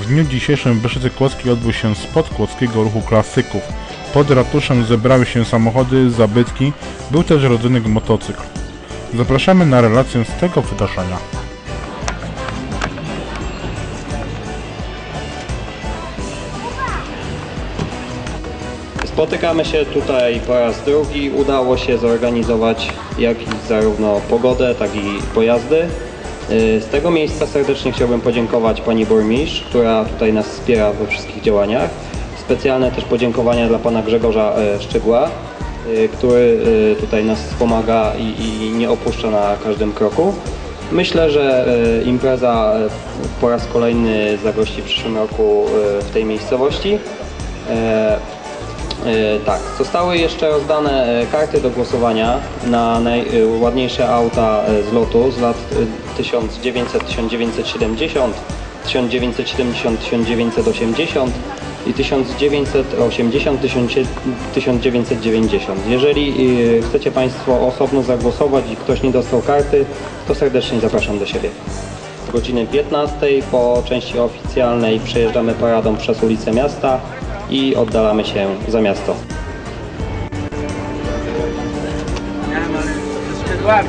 dniu dzisiejszym w Byszycy Kłodzkiej odbył się spot kłodzkiego ruchu klasyków. Pod ratuszem zebrały się samochody, zabytki, był też rodzynek motocykl. Zapraszamy na relację z tego wydarzenia. Spotykamy się tutaj po raz drugi. Udało się zorganizować jak zarówno pogodę, tak i pojazdy. Yy, Z tego miejsca serdecznie chciałbym podziękować pani burmistrz, która tutaj nas wspiera we wszystkich działaniach. Specjalne też podziękowania dla pana Grzegorza e, Szczygła, y, który y, tutaj nas wspomaga i, i nie opuszcza na każdym kroku. Myślę, że y, impreza y, po raz kolejny zagości w przyszłym roku y, w tej miejscowości. E, Tak, zostały jeszcze rozdane e, karty do głosowania na najładniejsze auta e, z lotu z lat e, 1900, 1970, 1970, 1980 i 1980, 1990. Jeżeli chcecie Państwo osobno zagłosować i ktoś nie dostał karty, to serdecznie zapraszam do siebie. Godziny 15 po części oficjalnej przejeżdżamy paradą przez ulicę miasta i oddalamy się za miasto. Miałem, ale ze skrzydłami.